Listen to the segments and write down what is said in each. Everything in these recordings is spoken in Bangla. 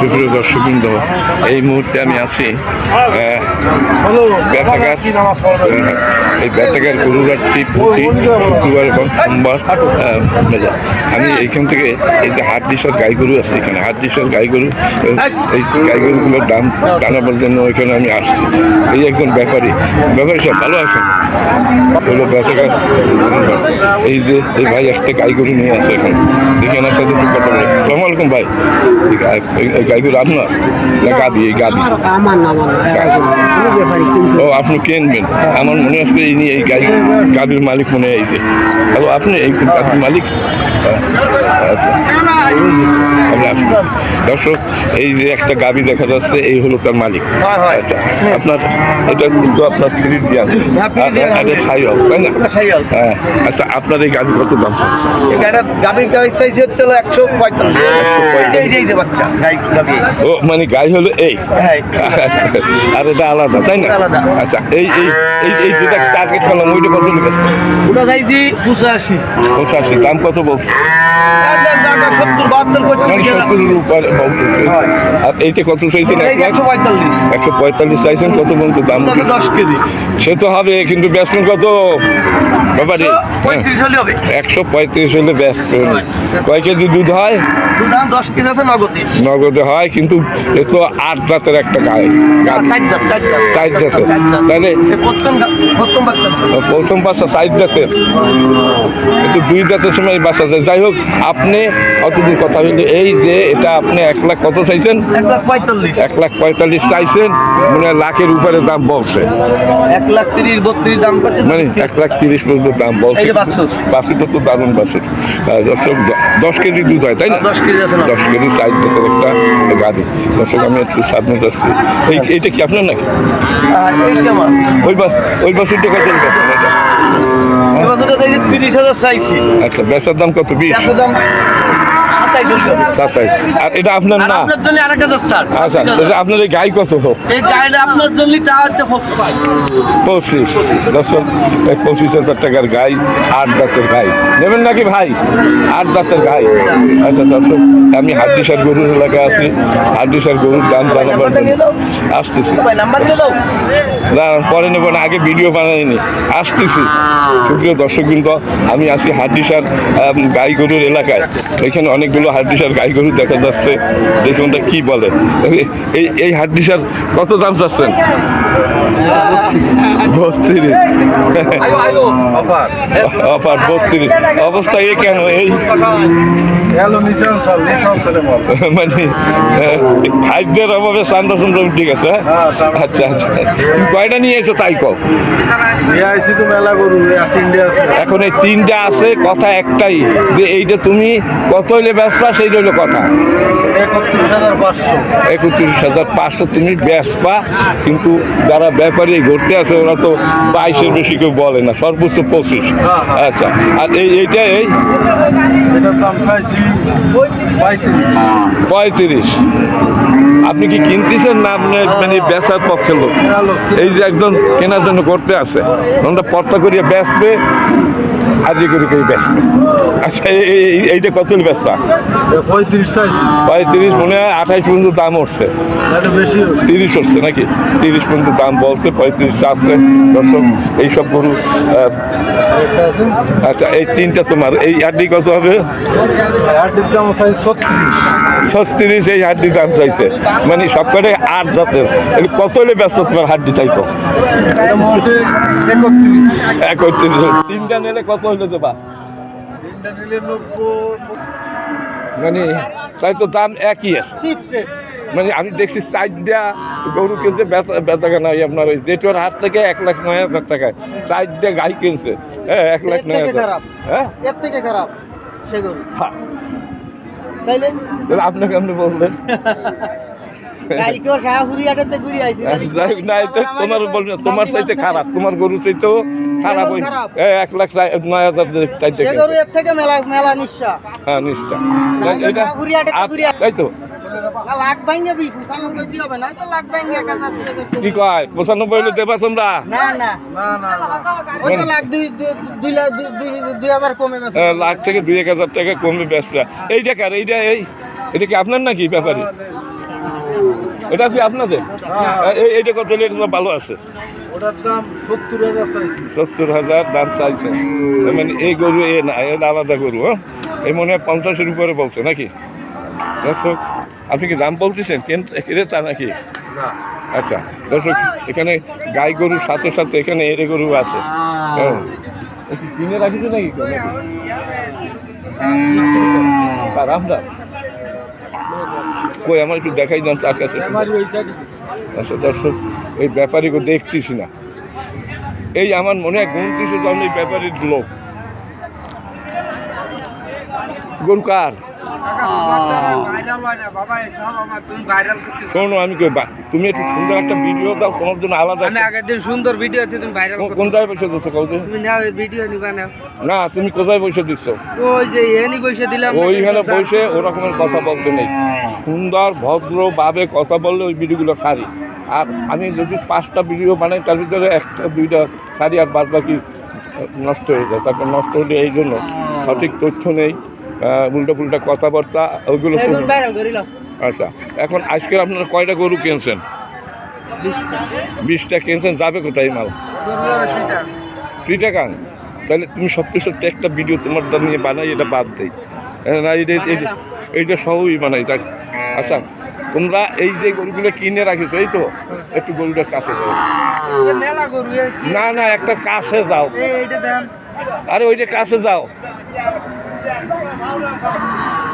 সুপ্রিয় দর্শকবৃন্দ এই মুহূর্তে আমি আছি এই বেতাগার গরুরাট্রি প্রতি শুক্রবার এবং সোমবার। আমি এইখান থেকে এই যে হাট দিশার গাই গরু আছে এখানে হাট দিশার গাই গরু এই গাই গরুগুলোর দাম জানাবার জন্য এখানে আমি আসছি। এই একজন ব্যাপারী। ব্যাপারী সব ভালো আছেন? হলো বেতাগার এই যে, এই ভাই একটা গাই গরু নিয়ে আসে এখন। এখানে কথা বলে। আলাইকুম ভাই এই এই- এই গরু আপনার না গাদি এই গাদি আমার না ও আপনি কিনবেন। আমার মনে হচ্ছে ইনি এই গাই গাড়ির মালিক মনে হয় এই যে। হ্যালো আপনি এই গাবির মালিক। দর্শক এই যে একটা গাবি দেখা যাচ্ছে এই হলো তার মালিক। আচ্ছা আপনার এটা কিন্তু আপনার ফ্রি দিয়ান এটা তাই না? হ্যাঁ আচ্ছা আপনার এই গাবি কত দাম চাচ্ছে? গাড়ি চাইছে একশো পঁয়তাল্লিশ। ও মানে গাই হলো এই? হ্যাঁ আর এটা আলাদা তাই না? আলাদা। আচ্ছা এই এই এই এই যেটা টার্গেট করলাম ওইটা কত লিখেছে ওটা চাইছি পঁচাশি। পঁচাশি দাম কত বলছে সত্তর বাহাত্তর। আর এইটা কত চাইছেন? একশো পঁয়তাল্লিশ। একশো পঁয়তাল্লিশ চাইছেন কত পর্যন্ত দাম দশ কেজি। সে তো হবে কিন্তু ব্যস্ত কত? ব্যাপারে একশো পঁয়ত্রিশ হলে ব্যস্ত। কয় কেজি দুধ হয়? দশ কেজি আছে নগদে। নগদে হয় কিন্তু এ তো আট দাঁতের একটা গায়ে। চার চার চার দাঁতের। তাহলে প্রথম বাচ্চা। সাইড দাঁতের। কিন্তু দুই দাঁতের সময় বাচ্চা যায়। যাই হোক আপনি অতদিন কথা হইলে এই যে এটা আপনি এক লাখ কত চাইছেন? এক লাখ পঁয়তাল্লিশ। এক লাখ পঁয়তাল্লিশ চাইছেন মানে লাখের উপরে দাম বলছে। এক লাখ তিরিশ বত্রিশ দাম করছে। মানে এক লাখ তিরিশ পর্যন্ত দাম বলছে। বাছুর। বাছুরটা তো দারুণ বাছুর। দশ কেজি দুধ হয় তাই না? দশ কেজি আছে দশ কেজি সাইড থেকে একটা গাড়ি। দর্শক আমি একটু সামনে যাচ্ছি। এই এইটা কি আপনার নাকি? ওই বাস ওই বেচেন এটা? এবার তিরিশ হাজার চাইছি। আচ্ছা ব্যবসার দাম কত? বিশ। দাম সাতাইশ আর এটা আপনার না? আপনার জন্য আরেক স্যার আচ্ছা এটা আপনার এই গাই কত? হোক এই গাড়িটা আপনার জন্য টা হচ্ছে পঁচিশ দর্শক পঁচিশ হাজার টাকার গাই আট দাঁতের গাই। নেবেন নাকি ভাই? আট দাঁতের গাই। আচ্ছা দর্শক আমি হাড্ডিসার গরুর এলাকায় আছি। হাড্ডিসার গরুর দাম জানাবার আসতেছি। না পরে নেব না আগে ভিডিও বানাইনি। আসতেছি। সুপ্রিয় দর্শক কিন্তু আমি আছি হাড্ডিসার গাই গরুর এলাকায়। এখানে অনেকগুলো হাড্ডিসার গাই গরু দেখা যাচ্ছে দেখুন কি বলে? এই এই হাড্ডিসার কত দাম চাচ্ছেন? বত্রিশ। অফার। অফার বত্রিশ। অবস্থা এ কেন এই? মানে খাদ্যের অভাবে চান্দা চন্দ্র ঠিক আছে আচ্ছা আচ্ছা। কয়টা নিয়ে এসো তাই আছে। এখন এই তিনটা আছে কথা একটাই যে এইটা তুমি কত হইলে ব্যবসা সেই হইল কথা। একত্রিশ হাজার পাঁচশো। হাজার পাঁচশো তুমি ব্যবসা কিন্তু যারা ব্যাপারী ঘুরতে আছে ওরা তো বাইশের বেশি কেউ বলে না সর্বোচ্চ পঁচিশ। আচ্ছা আর এই এইটা এই? পঁয়ত্রিশ। আপনি কি কিনতেছেন না আপনার মানে বেচার পক্ষে লোক? এই যে একজন কেনার জন্য করতে আছে। আমরা পর্তা করিয়া বেচবে হাজি করে করে বেচবে আচ্ছা এই- এই- এই- এইটা কত বেচবা পঁয়ত্রিশ পঁয়ত্রিশ মনে হয় আঠাইশ পর্যন্ত দাম উঠছে। তিরিশ হচ্ছে নাকি? তিরিশ পর্যন্ত দাম বলছে পঁয়ত্রিশ আসছে। দর্শক এইসব গরু আচ্ছা এই তিনটা তোমার এই হাড্ডি কত হবে? আটটির দাম ছত্রিশ। ছত্রিশ এই হাড্ডি দাম চাইছে। মানে সবকটাই আট জাতের। কত হলে ব্যস্ত তোমার হাড্ডি চাইতো একত্রিশ। একত্রিশ তিনটা নিলে কত তিনটা নিলে নব্বই মানে তাই তো দাম একই আছে। মানে আমি দেখছি সাইড দেয়া গরু কিনছে বেচা- কেনা ওই আপনার ওই জেটুয়ার হাট থেকে এক লাখ নয় হাজার টাকায়। সাইড দিয়ে গাই কিনছে হ্যাঁ এক লাখ নয় হাজার। হ্যাঁ? এর থেকে খারাপ সে গরু। হ্যাঁ। তাইলে? আপনাকে আপনি বললেন। তোমার তোমার চাইতে খারাপ তোমার গরু চাইতেও খারাপ এক লাখ নয় হাজার চাইতে থেকে মেলা মেলা নিঃশ্বা হ্যাঁ তাই তো? কি কয়? পঁচানব্বই হলে দেবা তোমরা? না না। না না না। ওই তো লাখ থেকে দুই এক হাজার টাকা কমবে ব্যবসা এইটা কার এইটা এই এটা কি আপনার নাকি ব্যাপারী? এটা কি আপনাদের? এই- এইটা কত এটা তো ভালো আছে। ওটার দাম সত্তর হাজার চাইছি। সত্তর হাজার দাম চাইছে। মানে এই গরু এ না এটা আলাদা গরু হ্যাঁ? এই মনে হয় পঞ্চাশের উপরে বলছে নাকি? দর্শক আপনি কি দাম বলতেছেন? কেন- ক্রেতা নাকি? আচ্ছা দর্শক এখানে গাই গরুর সাথে সাথে এখানে এরে গরু আছে। হ্যাঁ। কিনে রাখিছে নাকি? আমরা কই আমার একটু দেখাই দাম তার কাছে। আচ্ছা দর্শক এই ব্যাপারীকে দেখতেছি না। এই আমার মনে হয় গুনতিছে তখন এই ব্যাপারীর লোক। গরু কার? শোনো আমি কই তুমি একটু সুন্দর একটা ভিডিও দাও তোমার জন্য আলাদা আমি আগের দিন সুন্দর ভিডিও আছে তুমি ভাইরাল কো- কোনটায় বসে দিচ্ছ তুমি নাও ভিডিও নিবা না না তুমি কোথায় বসে দিচ্ছ ওই যে এনি বসে দিলাম ওইখানে বসে ওরকমের কথা বলতে নেই। সুন্দর ভদ্রভাবে কথা বললে ওই ভিডিওগুলো সারি। আর আমি যদি পাঁচটা ভিডিও বানাই তার ভিতরে একটা দুইটা সারি আর বাদ বাকি নষ্ট হয়ে যায়। তারপর নষ্ট হলে এই জন্য সঠিক তথ্য নেই। উল্টো পুল্টা কথাবার্তা ওইগুলো শুনুন। আচ্ছা এখন আজকের আপনারা কয়টা গরু কিনছেন? বিশটা। কিনছেন যাবে কোথায় মাল? সেটা তাহলে তুমি সব কিছু একটা ভিডিও তোমার দ্বারা নিয়ে বানাই এটা বাদ দেই। হ্যাঁ, না এইটা এইটা- সবই বানাই যাক। আচ্ছা তোমরা এই যে গরুগুলো কিনে রাখিছো এই তো? একটু গরুটার কাছে যাও। না না একটা কাছে যাও। আরে ওইটা কাছে যাও।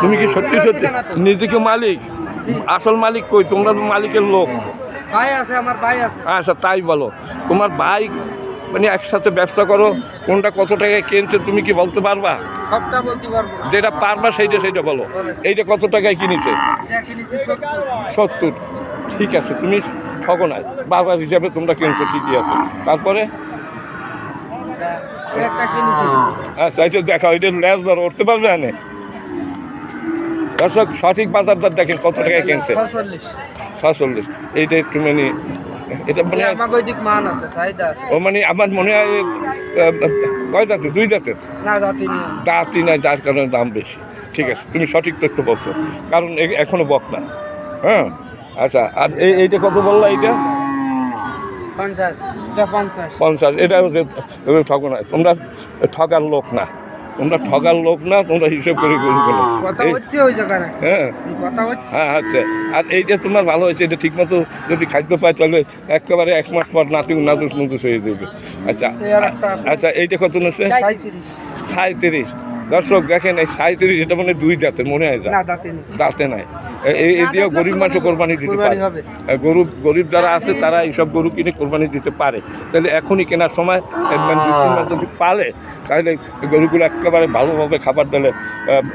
তুমি কি সত্যি সত্যি নিজেকে মালিক? আসল মালিক কই? তোমরা তো মালিকের লোক। ভাই আছে আমার ভাই আছে। আচ্ছা তাই বলো। তোমার বাইক মানে একসাথে ব্যবসা করো কোনটা কত টাকায় কিনছে তুমি কি বলতে পারবা? সবটা বলতে পারব। যেটা পারবা সেইটা সেইটা বলো। এইটা কত টাকায় কিনেছে? সত্তর। ঠিক আছে তুমি ঠগো নাই বাজার হিসাবে তোমরা কিনছো ঠিকই আছে। তারপরে? আচ্ছা এটা দেখা ওইটা ল্যাস ধরো উঠতে পারবে না দর্শক সঠিক বাজার দর দেখেন কত টাকায় কিনছে? ছচল্লিশ এইটা একটু মানে এটা মানে ও মানে আমার মনে হয় কয় দাঁতের দুই দাঁতের না জাতি দাঁতই নাই যার কারণে দাম বেশি। ঠিক আছে তুমি সঠিক তথ্য বলছো। কারণ এখনও বক না। হ্যাঁ? আচ্ছা আর এই এইটা কত বললা এইটা? পঞ্চাশ এটা ঠক না তোমরা ঠকার লোক না। তোমরা ঠকার লোক না তোমরা হিসেব করে বলো জায়গায়। হ্যাঁ। হ্যাঁ আচ্ছা আর এইটা তোমার ভালো হয়েছে এটা ঠিক মতো যদি খাদ্য পায় তাহলে একেবারে এক মাস পর নাতি নাতুস নতুস হয়ে দেবে আচ্ছা। আচ্ছা এইটা কত নিচ্ছে? সাঁত্রিশ সাঁত্রিশ দর্শক দেখেন এই সাঁত্রিশ এটা মানে দুই দাঁতের মনে হয় না দাঁতে নেই। এই দিয়েও গরিব মানুষ কোরবানি দিতে পারে। গরু গরিব যারা আছে তারা এইসব গরু কিনে কোরবানি দিতে পারে। তাহলে এখনই কেনার সময় মানে যদি পালে তাহলে গরুগুলো একেবারে ভালোভাবে খাবার দিলে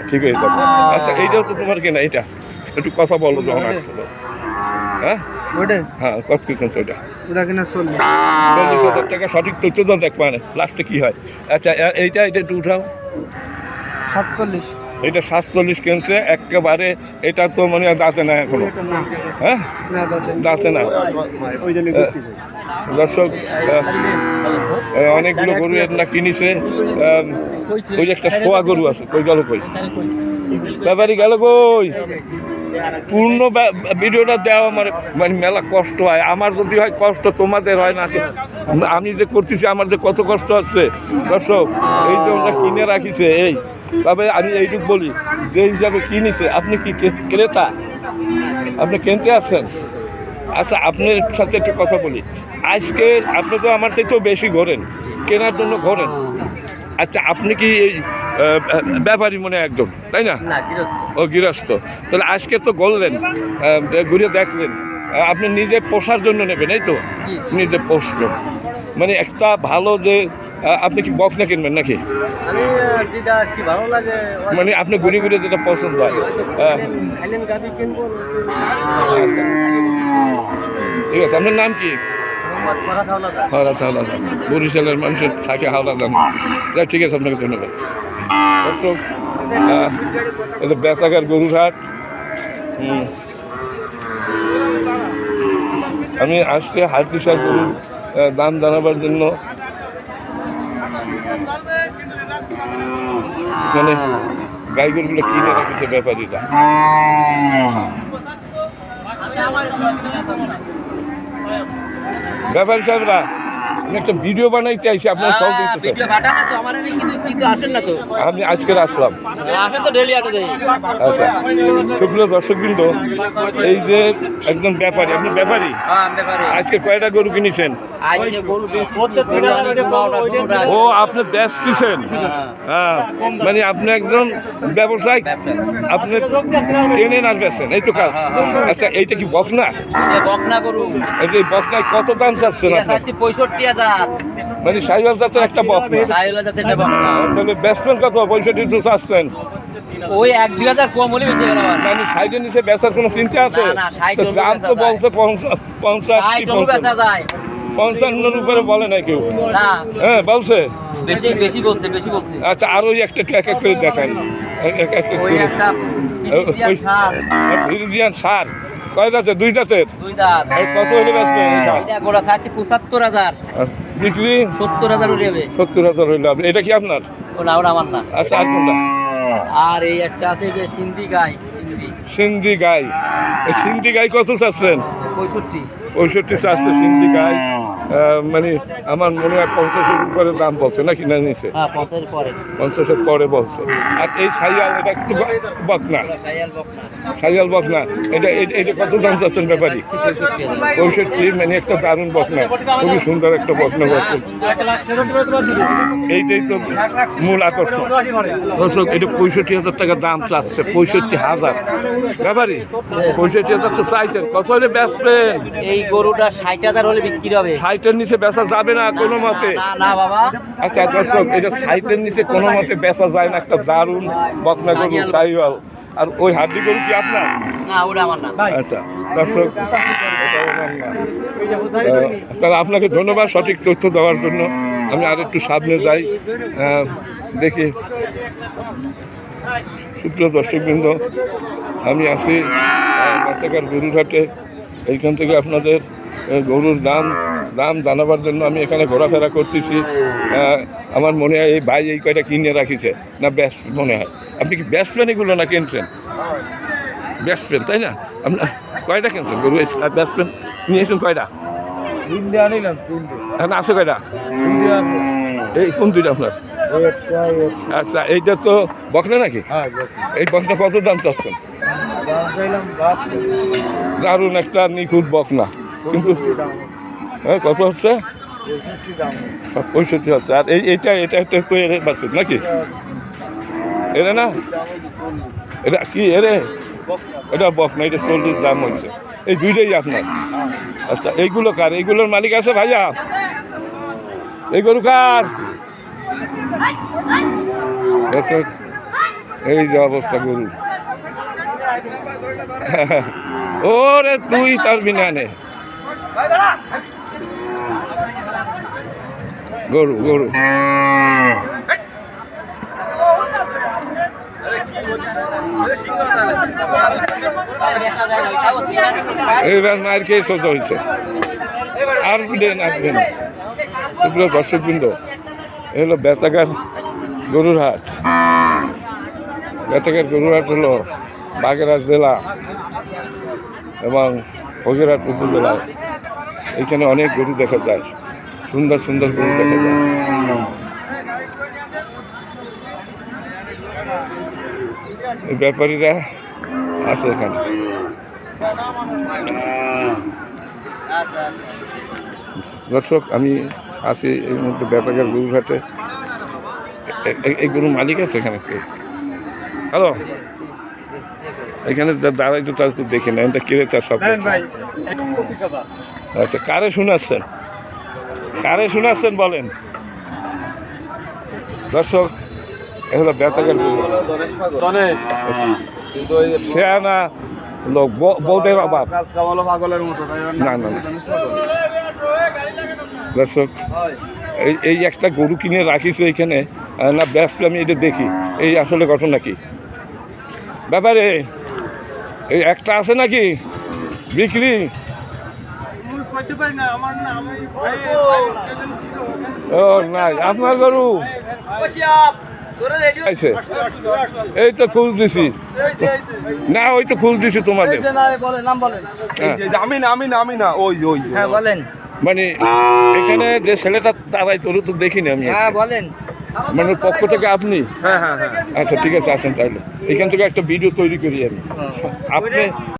ঠিক হয়ে যাবে। আচ্ছা এইটাও তো তোমার কেনা এটা একটু কথা বলো যখন আসলো হ্যাঁ? হ্যাঁ কত কি ওটা? চল্লিশ। চল্লিশ হাজার টাকা সঠিক তথ্য তো দেখ পায় না লাস্টে কী হয়। আচ্ছা এইটা এটা একটু উঠাও। সাতচল্লিশ। এটা সাতচল্লিশ কিনছে, একেবারে এটা তো মানে দাঁতে না এখনও। হ্যাঁ? দাঁতে না। দর্শক অনেকগুলো গরু এরা কিনেছে ওই একটা শোয়া গরু আছে, কই গেল কই? ব্যাপারি গেল কই? পূর্ণ ভিডিওটা দেওয়া আমার মানে মেলা কষ্ট হয়। আমার যদি হয়, কষ্ট তোমাদের হয় না। আমি যে করতেছি, আমার যে কত কষ্ট হচ্ছে। দর্শক, এই যে ওরা কিনে রাখিছে, এই তবে আমি এইটুকু বলি যে হিসাবে কিনেছে আপনি কি ক্রেতা? আপনি কিনতে আসছেন? আচ্ছা আপনার সাথে একটু কথা বলি। আজকে আপনি তো আমার থেকেও বেশি ঘোরেন কেনার জন্য ঘোরেন। আচ্ছা আপনি কি এই ব্যাপারী মনে একজন তাই না? ও গৃহস্থ। তাহলে আজকে তো গড়লেন ঘুরে দেখলেন আপনি নিজে পোষার জন্য নেবেন এই তো? নিজে পোষবেন। মানে একটা ভালো যে আপনি কি বকনা কিনবেন নাকি? মানে আপনি ঘুরে ঘুরে যেটা পছন্দ হয়। ঠিক আছে আপনার নাম কি? হাওলাদার। বরিশালের মানুষের থাকে হাওড়া জানো যাক ঠিক আছে আপনাকে ধন্যবাদ। এটা বেতাগার গরুর হাট আমি আজকে হাট দিশা গরুর দাম জানাবার জন্য। এখানে গরুগুলো কিনে রেখেছে ব্যাপারীরা? ব্যাপারী সাহেবরা একটা ভিডিও বানাইতে আইছি আপনার সব দিতেছেন ভিডিও পাঠান তো আমার এখানে কিছু কিছু আসেন না তো। আমি আজকে আসলাম। আসেন তো ডেলি আটে দেয় আচ্ছা সুপ্রিয় দর্শক বিন্দু এই যে একদম ব্যাপারী আপনি ব্যাপারী? হ্যাঁ ব্যাপারে। আজকে কয়টা গরু কিনেছেন? আজকে গরু ও আপনি ব্যস্ত দিচ্ছেন হ্যাঁ মানে আপনি একজন ব্যবসায়ী আপনি কেনেন আর বেছেন এই তো কাজ। আচ্ছা এইটা কি বকনা? বকনা গরু। এই বকনায় কত দাম চাচ্ছেন এটা আপনার? পঁয়ষট্টি হাজার। মানে সাইবাল জাতের একটা বকনা সাইলা যাতে এটা বকনা তাহলে কত? পঁয়ষট্টি তো চাচ্ছেন। ওই এক দুই হাজার কম হলে বেঁচে গেল মানে সাইডের নিচে বেচার কোনো চিন্তা আছে? না, হলেও দাম তো। বলছে পঞ্চাশ বেচা। যায়। পঞ্চান্নর উপরে বলে না কেউ। না। হ্যাঁ বলছে? বেশি বেশি বলছে বেশি বলছে। আচ্ছা আরও একটা একটু এক এক করে দেখান। এক এক করে। একটা ফিরিজিয়ান সার। কয় দাঁতের? দুই দাঁতের? কত হলে বেচবেন গোড়া চাচ্ছি পঁচাত্তর হাজার। বিক্রি? সত্তর হাজার যাবে। সত্তর হাজার হইলে আপনি- এটা কি আপনার? ওটা ওটা আমার না। আচ্ছা আর কোনটা? আর এই একটা আছে যে সিন্ধি গাই সিন্ধি গাই। এই সিন্ধি গাই কত চাচ্ছেন? পঁয়ষট্টি। পঁয়ষট্টি চাচ্ছে সিন্ধি গাই। মানে আমার মনে হয় পঞ্চাশের উপরে দাম বলছে নাকি না নিচে হ্যাঁ পঞ্চাশের পরে। বলছে। আর এই সাইয়াল এটা একটু ব- বকনা? সাইয়াল বকনা। এটা এটা- কত দাম চাচ্ছেন ব্যাপারী? পঁয়ষট্টি মানে একটা দারুণ বকনা। খুবই সুন্দর একটা বকনা লাগছে। এইটাই তো মূল আকর্ষণ। দর্শক এটা পঁয়ষট্টি হাজার টাকা দাম চাচ্ছে পঁয়ষট্টি হাজার। ব্যাপারী পঁয়ষট্টি হাজার তো চাইছেন। কত হলে বেচবেন? এই গরুটা ষাট হাজার হলে বিক্রি হবে। সাইটের নিচে বেচা যাবে না কোনো মতে? না না বাবা। আচ্ছা দর্শক এটা সাইটের নিচে কোনো মতে বেচা যায় না। একটা দারুণ বকনা গরু সাইওয়াল আর ওই হাড্ডি গরু কি আপনার? না ওটা আমার না। আচ্ছা দর্শক তাহলে আপনাকে ধন্যবাদ সঠিক তথ্য দেওয়ার জন্য। আমি আর একটু সামনে যাই। দেখি। সুপ্রিয় দর্শকবৃন্দ আমি আছি গরুরহাটে। এইখান থেকে আপনাদের গরুর দাম দাম জানাবার জন্য আমি এখানে ঘোরাফেরা করতেছি। আমার মনে হয় এই ভাই এই কয়টা কিনে রাখিছে না ব্যাস মনে হয়? আপনি কি ব্যাসবেন এগুলো না কিনছেন? ব্যাসবেন তাই না? আপনার কয়টা কিনছেন গরু? ব্যাসবেন নিয়েছেন কয়টা? এখন আছে কয়টা? এই কোন দুইটা আপনার? আচ্ছা এইটা তো বকনা নাকি? হ্যাঁ এই বকনা কত দাম চাচ্ছেন? দারুণ একটা নিখুঁত বকনা। কিন্তু হ্যাঁ কত হচ্ছে? পঁয়ষট্টি হচ্ছে। আর এই এইটা এটা একটা নাকি? এরে না? এটা কি এরে? এটা বকনা এটা চল্লিশ দাম হচ্ছে। এই দুইটাই আপনার। আচ্ছা এইগুলো কার? এইগুলোর মালিক আছে ভাইয়া? এই গরু কার? এই যে অবস্থা গরু। ওরে তুই তার বিনানে। গরু গরু। এইবার মায়ের খেয়ে সোজা হয়েছে। আর দেন আর দেন এগুলো দর্শকবৃন্দ এগুলো বেতাকার গরুর হাট। বেতাকার গরুর হাট হলো বাগেরহাট জেলা এবং ফকিরহাট উপজেলায় এখানে অনেক গরু দেখা যায়। সুন্দর সুন্দর গরু দেখা যায়। ব্যাপারীরা আছে এখানে। দর্শক, আমি আছি এই মুহূর্তে বেতাগার গরুঘাটে এই গরুর মালিক আছে এখানে হ্যালো এখানে দাঁড়াই তো তার তো দেখে নেন তা কিরে তার সব আচ্ছা কারে শোনাচ্ছেন? কারে শোনাচ্ছেন বলেন? দর্শক এগুলো বেতাগার গরু গণেশ। কিন্তু লোক বৌদের অভাব। না, না, না। দর্শক এই এই একটা গরু কিনে রাখিছে এখানে না ব্যস্ত আমি এটা দেখি। এই আসলে ঘটনা কি? ব্যাপারে এই একটা আছে নাকি? বিক্রি? ও নাই আপনার গরু? এই তো খুঁজ দিছি। না ওই তো খুঁজ দিছি তোমাদের। বলে নাম বলেন হ্যাঁ। আমি না আমি না আমি না ওই যে ওই হ্যাঁ বলেন। মানে এখানে যে ছেলেটা দাঁড়াই তোর তো দেখিনি আমি হ্যাঁ বলেন। মানে পক্ষ থেকে আপনি? হ্যাঁ হ্যাঁ হ্যাঁ। আচ্ছা ঠিক আছে আসেন তাহলে। এখান থেকে একটা ভিডিও তৈরি করি আমি। আপনি